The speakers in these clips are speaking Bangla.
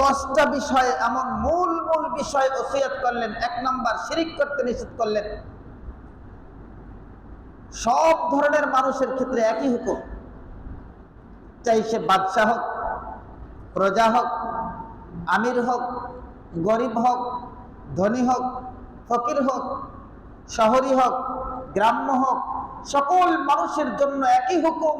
দশটা বিষয়ে, এমন মূল মূল বিষয় ওসিয়ত করলেন, এক নম্বর শিরিক করতে নিষেধ করলেন। সব ধরনের মানুষের ক্ষেত্রে একই হুকুম। চাই সে বাদশাহ হোক, প্রজা হোক, আমির হোক, গরিব হোক, ধনী হোক, ফকির হোক, শহরী হোক, গ্রাম্য হোক, সকল মানুষের জন্য একই হুকুম।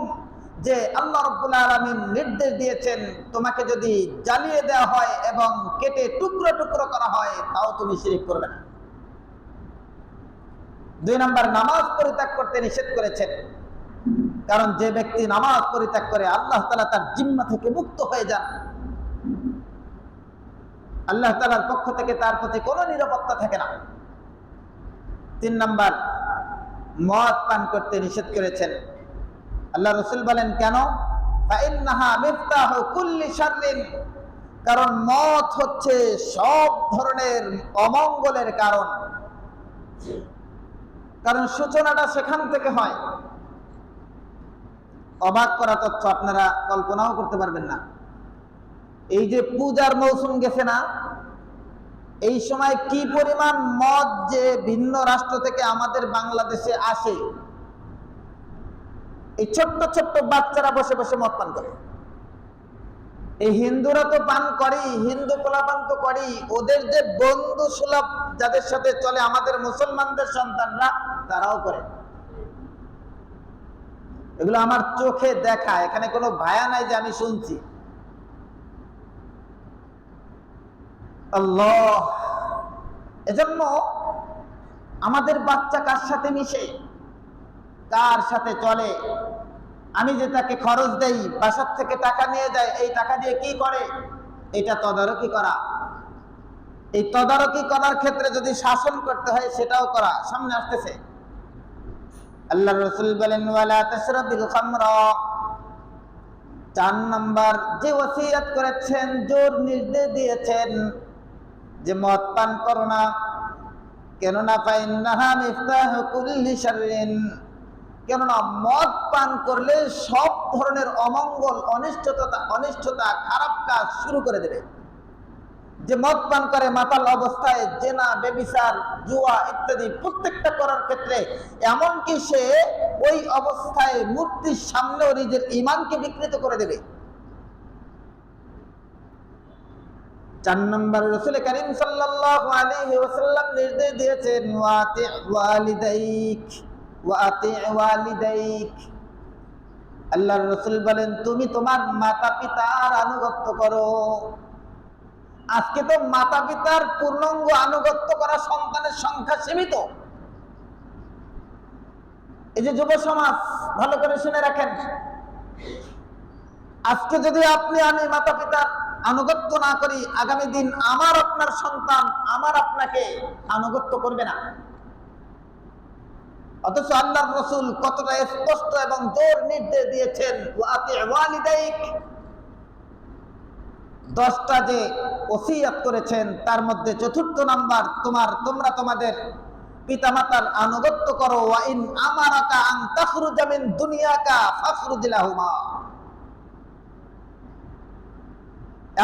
যে আল্লাহ রব্বুল আলমিন নির্দেশ দিয়েছেন, তোমাকে যদি জ্বালিয়ে দেওয়া হয় এবং কেটে টুকরো টুকরো করা হয়, তাও তুমি শিরিক করবে না। দুই নম্বর, নামাজ পরিত্যাগ করতে নিষেধ করেছেন। কারণ যে ব্যক্তি নামাজ পরিত্যাগ করে, আল্লাহ তালা তার জিম্মা থেকে মুক্ত হয়ে যান। আল্লাহ তালার পক্ষ থেকে তার প্রতি কোনো নিরাপত্তা থাকে না। তিন নম্বর, মদ পান করতে নিষেধ করেছেন। আল্লাহ রসুল বলেন, কেন? কারণ মত হচ্ছে সব ধরনের অমঙ্গলের কারণ। কারণ সূচনাটা সেখান থেকে হয়। অবাক করা তথ্য আপনারা কল্পনাও করতে পারবেন না। এই যে পূজার মৌসুম গেছে না, এই সময় কি পরিমাণ মদ যে ভিন্ন রাষ্ট্র থেকে আমাদের বাংলাদেশে আসে এই ছোট্ট ছোট্ট বাচ্চারা বসে বসে মদ পান করে। এই হিন্দুরা তো পান করেই, হিন্দু পোলাপান তো করেই। ওদের যে বন্ধু সুলভ যাদের সাথে চলে আমাদের মুসলমানদের সন্তানরা, তারাও করে। এগুলো আমার চোখে দেখা, এখানে কোনো ভায়া নাই যে আমি শুনছি। এজন্য আমাদের বাচ্চা কার সাথে মিশে? কার সাথে চলে। আমি যে তাকে খরচ দেই, বাসার থেকে টাকা নিয়ে যায়, এই টাকা দিয়ে কি করে? এটা তদারকি করা। এই তদারকি করার ক্ষেত্রে যদি শাসন করতে হয়, সেটাও করা। সামনে আসতেছে। আল্লাহ রসুল বলেন চার নম্বর, যে ওসিয়াত করেছেন, জোর নির্দেশ দিয়েছেন যে মদ পান করো না। কেননা, ফাইন্নাহা মিফতাহু কুল্লি শাররিন। কেননা মদ পান করলে সব ধরনের অমঙ্গল অনিষ্টতা অনিষ্টতা খারাপ কাজ শুরু করে দেবে। যে মদ পান করে মাতাল অবস্থায় জেনা, বেবিচার, জুয়া ইত্যাদি প্রত্যেকটা করার ক্ষেত্রে, এমনকি সে ওই অবস্থায় মূর্তির সামনেও নিজের ইমানকে বিকৃত করে দেবে। চার নম্বর রসুল করিম ওয়াসাল্লাম নির্দেশ দিয়েছেন আল্লাহর রসুল বলেন, তুমি তোমার মাতা পিতার আনুগত্য করো। আজকে তো মাতা পিতার পূর্ণাঙ্গ আনুগত্য করা সন্তানের সংখ্যা সীমিত। এই যে যুব সমাজ, ভালো করে শুনে রাখেন। আজকে যদি আপনি আমি মাতা পিতার আনুগত্য না করি, আগামী দিন আমার আপনার সন্তান আমার আপনাকে আনুগত্য করবে না। অথচ আল্লাহ রসুল কতটা স্পষ্ট এবং জোর নির্দেশ দিয়েছেন দশটা যে ওসিয়াত করেছেন, তার মধ্যে চতুর্থ নাম্বার, তোমার, তোমরা তোমাদের পিতামাতার আনুগত্য করো ওয়াইন আমারাকা আন তাখরুজা মিন দুনিয়াকা ফাখরুজিলাহুমা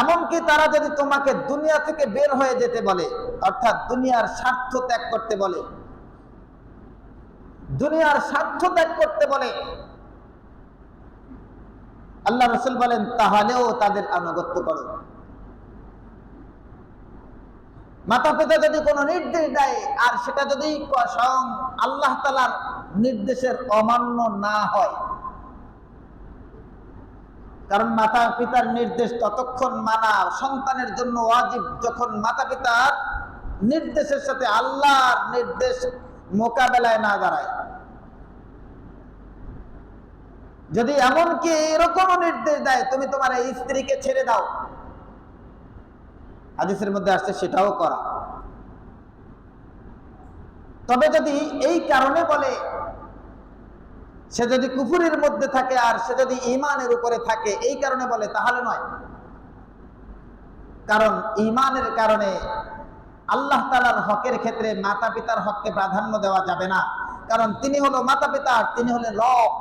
এমনকি তারা যদি তোমাকে দুনিয়া থেকে বের হয়ে যেতে বলে, অর্থাৎ দুনিয়ার স্বার্থ ত্যাগ করতে বলে দুনিয়ার স্বার্থ ত্যাগ করতে বলে। আল্লাহ রসুল বলেন, তাহলেও তাদের আনুগত্য করো। মাতা পিতা যদি কোনো নির্দেশ দেয়, আর সেটা যদি স্বয়ং আল্লাহ তালার নির্দেশের অমান্য না হয়, কারণ মাতা পিতার নির্দেশ ততক্ষণ মানা সন্তানের জন্য ওয়াজিব। যখন মাতা পিতার নির্দেশের সাথে আল্লাহর নির্দেশ মোকাবেলায় না দাঁড়ায়। যদি এমনকি এরকমও নির্দেশ দেয়, তুমি তোমার এই স্ত্রীকে ছেড়ে দাও। হাদিসের মধ্যে আসছে, সেটাও করা। তবে যদি এই কারণে বলে, সে যদি কুফুরের মধ্যে থাকে আর সে যদি ইমানের উপরে থাকে, এই কারণে বলে, তাহলে নয়। কারণ ইমানের কারণে আল্লাহ তালার হকের ক্ষেত্রে মাতা পিতার হককে প্রাধান্য দেওয়া যাবে না। কারণ তিনি হলো মাতা পিতা তিনি হলেন রব।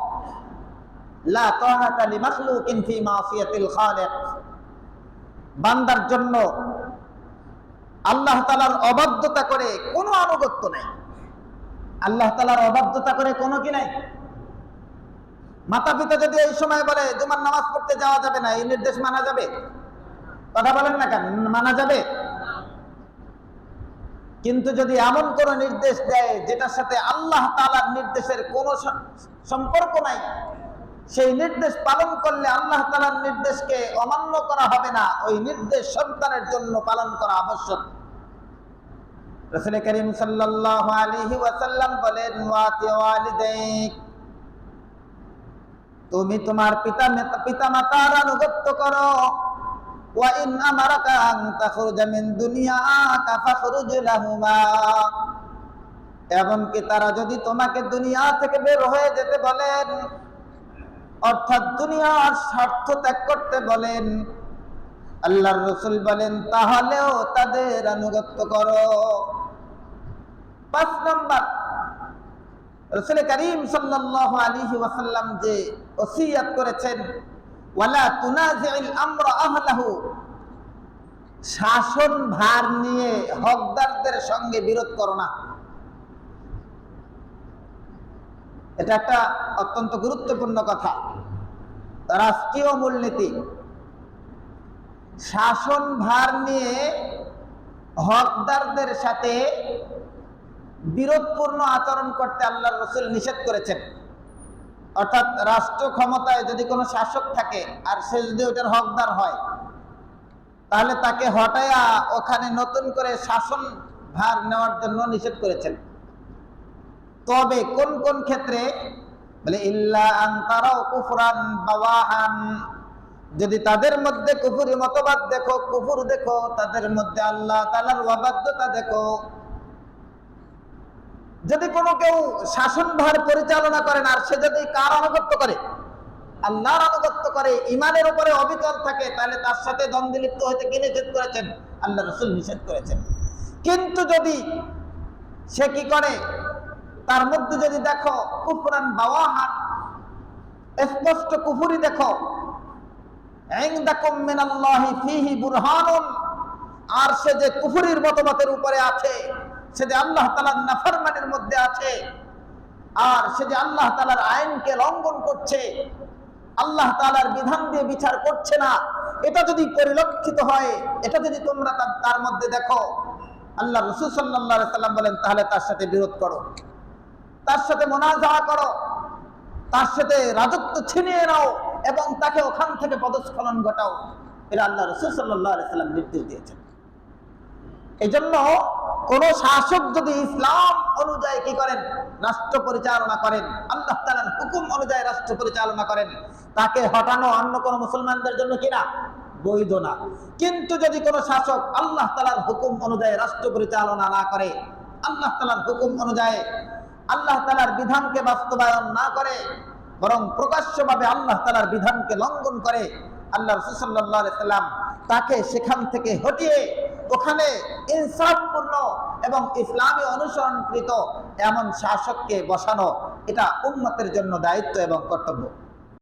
বান্দার জন্য আল্লাহ তালার অবাধ্যতা করে কোনো আনুগত্য নেই। আল্লাহ তালার অবাধ্যতা করে কোনো কি নাই? মাতা পিতা যদি এই সময় বলে, তোমার নামাজ পড়তে যাওয়া যাবে না, এই নির্দেশ মানা যাবে? কথা বলেন না কেন? মানা যাবে? কিন্তু যদি এমন কোন নির্দেশ দেয় যেটার সাথে আল্লাহ তালার নির্দেশের কোনো সম্পর্ক নাই, সেই নির্দেশ পালন করলে আল্লাহ তালার নির্দেশকে অমান্য করা হবে না। ওই নির্দেশ সন্তানের জন্য পালন করা আবশ্যক। তুমি তোমার পিতা পিতা মাতার আনুগত্য করো। ইন আমারাকা আন তাখরুজা মিন দুনিয়াকা ফাখরুজ লাহুমা। এমনকি তারা যদি তোমাকে দুনিয়া থেকে বের হয়ে যেতে বলেন, অর্থাৎ দুনিয়ার স্বার্থ ত্যাগ করতে বলেন, আল্লাহর রসুল বলেন, তাহলেও তাদের আনুগত্য করো। পাঁচ নম্বর, রসুল করিম সাল্লাল্লাহু আলাইহি ওয়াসাল্লাম যে ওসিয়াত করেছেন শাসন ভার নিয়ে হকদারদের সঙ্গে বিরোধ করো না। এটা একটা অত্যন্ত গুরুত্বপূর্ণ কথা। রাষ্ট্রীয় মূলনীতি। শাসন ভার নিয়ে হকদারদের সাথে বিরোধপূর্ণ আচরণ করতে আল্লাহ রসুল নিষেধ করেছেন। অর্থাৎ রাষ্ট্র ক্ষমতায় যদি কোনো শাসক থাকে, আর সে যদি ওটার হকদার হয়, তাহলে তাকে হটায়া ওখানে নতুন করে শাসন ভার নেওয়ার জন্য নিষেধ করেছেন। তবে কোন কোন ক্ষেত্রে? বলে, ইল্লা কুফরান যদি তাদের মধ্যে কুফুরি মতবাদ দেখো, কুফুর দেখো, তাদের মধ্যে আল্লাহ তালার অবাধ্যতা দেখো যদি কোনো কেউ শাসনভার পরিচালনা করেন আর সে যদি কার আনুগত্য করে? আল্লাহর আনুগত্য করে ইমানের উপরে অবিচল থাকে, তাহলে তার সাথে দ্বন্দ্বে লিপ্ত হইতে কি নিষেধ করেছেন? আল্লাহ রসুল নিষেধ করেছেন। কিন্তু যদি সে কি করে? তার মধ্যে যদি দেখো, কুফরান বাওয়াহান, স্পষ্ট কুফুরি দেখো আর সে যে কুফুরির মতবাদের উপরে আছে সে যে আল্লাহ তালার নাফরমানের মধ্যে আছে, আর সে যে আল্লাহ তালার আইনকে লঙ্ঘন করছে, আল্লাহ তালার বিধান দিয়ে বিচার করছে না, এটা যদি পরিলক্ষিত হয়, এটা যদি তোমরা তার- মধ্যে দেখো, আল্লাহ রসুল সাল্লাহ সাল্লাম বলেন, তাহলে তার সাথে বিরোধ করো। তার সাথে মোনাজা করো। তার সাথে রাজত্ব ছিনিয়ে নাও এবং তাকে ওখান থেকে পদস্খলন ঘটাও। এটা আল্লাহ রসুল সাল্লাহ সাল্লাম নির্দেশ দিয়েছেন। এই জন্য কোন শাসক যদি ইসলাম অনুযায়ী কি করেন? রাষ্ট্র পরিচালনা করেন। আল্লাহ তালার হুকুম অনুযায়ী রাষ্ট্র পরিচালনা করেন। তাকে হটানো অন্য কোন মুসলমানদের জন্য কিনা বৈধ না। কিন্তু যদি কোনো শাসক আল্লাহ তালার হুকুম অনুযায়ী রাষ্ট্র পরিচালনা না করে, আল্লাহ তালার হুকুম অনুযায়ী আল্লাহ তালার বিধানকে বাস্তবায়ন না করে, বরং প্রকাশ্যভাবে আল্লাহ তালার বিধানকে লঙ্ঘন করে, আল্লাহ রসুল্লাহ সাল্লাম তাকে সেখান থেকে হটিয়ে ওখানে ইনসাফপূর্ণ এবং ইসলামী অনুসরণকৃত এমন শাসককে বসানো এটা উন্মতের জন্য দায়িত্ব এবং কর্তব্য।